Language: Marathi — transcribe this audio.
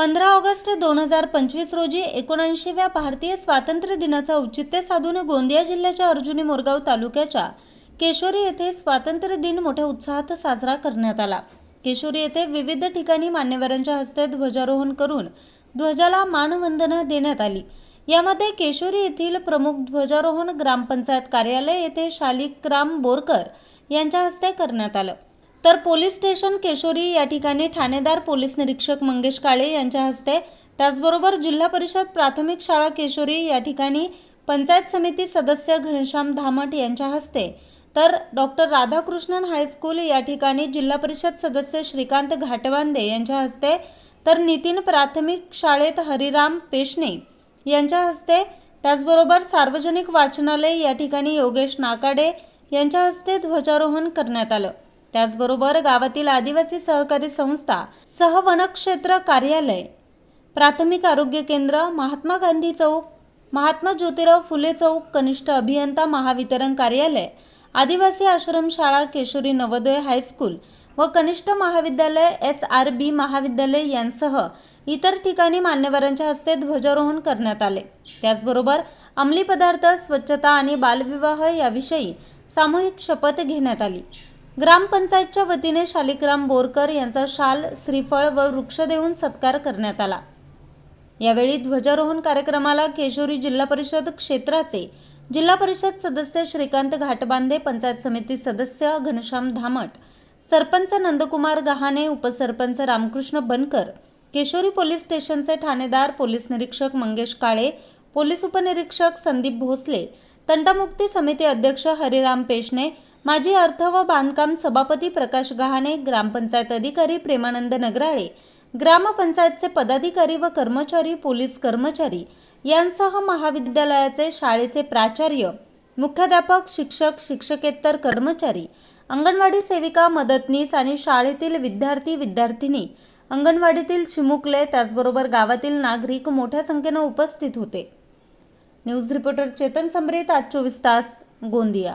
पंधरा ऑगस्ट दोन हजार पंचवीस रोजी एकोणऐंशीव्या भारतीय स्वातंत्र्य दिनाचं औचित्य साधून गोंदिया जिल्ह्याच्या अर्जुनी मोरगाव तालुक्याच्या केशोरी येथे स्वातंत्र्य दिन मोठ्या उत्साहात साजरा करण्यात आला. केशोरी येथे विविध ठिकाणी मान्यवरांच्या हस्ते ध्वजारोहण करून ध्वजाला मानवंदना देण्यात आली. यामध्ये केशोरी येथील प्रमुख ध्वजारोहण ग्रामपंचायत कार्यालय येथे शालिक्राम बोरकर यांच्या हस्ते करण्यात आलं. तर पोलीस स्टेशन केशोरी या ठिकाणी ठाणेदार पोलीस निरीक्षक मंगेश काळे यांच्या हस्ते त्याचबरोबर जिल्हा परिषद प्राथमिक शाळा केशोरी या ठिकाणी पंचायत समिती सदस्य घनश्याम धामट यांच्या हस्ते तर डॉक्टर राधाकृष्णन हायस्कूल या ठिकाणी जिल्हा परिषद सदस्य श्रीकांत घाटवांदे यांच्या हस्ते तर नितीन प्राथमिक शाळेत हरिराम पेशणे यांच्या हस्ते त्याचबरोबर सार्वजनिक वाचनालय या ठिकाणी योगेश नाकाडे यांच्या हस्ते ध्वजारोहण करण्यात आलं. त्याचबरोबर गावातील आदिवासी सहकारी संस्था सहवनक्षेत्र कार्यालय प्राथमिक आरोग्य केंद्र महात्मा गांधी चौक महात्मा ज्योतिराव फुले चौक कनिष्ठ अभियंता महावितरण कार्यालय आदिवासी आश्रमशाळा केशोरी नवोदय हायस्कूल व कनिष्ठ महाविद्यालय एस आर बी महाविद्यालय यांसह इतर ठिकाणी मान्यवरांच्या हस्ते ध्वजारोहण करण्यात आले. त्याचबरोबर अंमली पदार्थ स्वच्छता आणि बालविवाह याविषयी सामूहिक शपथ घेण्यात आली. ग्रामपंचायतच्या वतीने शालिकराम बोरकर यांचा शाल श्रीफळ व वृक्ष देऊन सत्कार करण्यात आला. यावेळी ध्वजारोहण कार्यक्रमाला केशोरी जिल्हा परिषद क्षेत्राचे जिल्हा परिषद सदस्य श्रीकांत घाटबांधे पंचायत समिती सदस्य घनश्याम धामट सरपंच नंदकुमार गहाणे उपसरपंच रामकृष्ण बनकर केशोरी पोलीस स्टेशनचे ठाणेदार पोलीस निरीक्षक मंगेश काळे पोलीस उपनिरीक्षक संदीप भोसले तंटामुक्ती समिती अध्यक्ष हरिराम पेशणे माजी अर्थ व बांधकाम सभापती प्रकाश गहाणे ग्रामपंचायत अधिकारी प्रेमानंद नगराळे ग्रामपंचायतचे पदाधिकारी व कर्मचारी पोलीस कर्मचारी यांसह महाविद्यालयाचे शाळेचे प्राचार्य मुख्याध्यापक शिक्षक शिक्षकेतर कर्मचारी अंगणवाडी सेविका मदतनीस आणि शाळेतील विद्यार्थी विद्यार्थिनी अंगणवाडीतील चिमुकले त्याचबरोबर गावातील नागरिक मोठ्या संख्येनं उपस्थित होते. न्यूज रिपोर्टर चेतन समरेत आज चोवीस तास गोंदिया.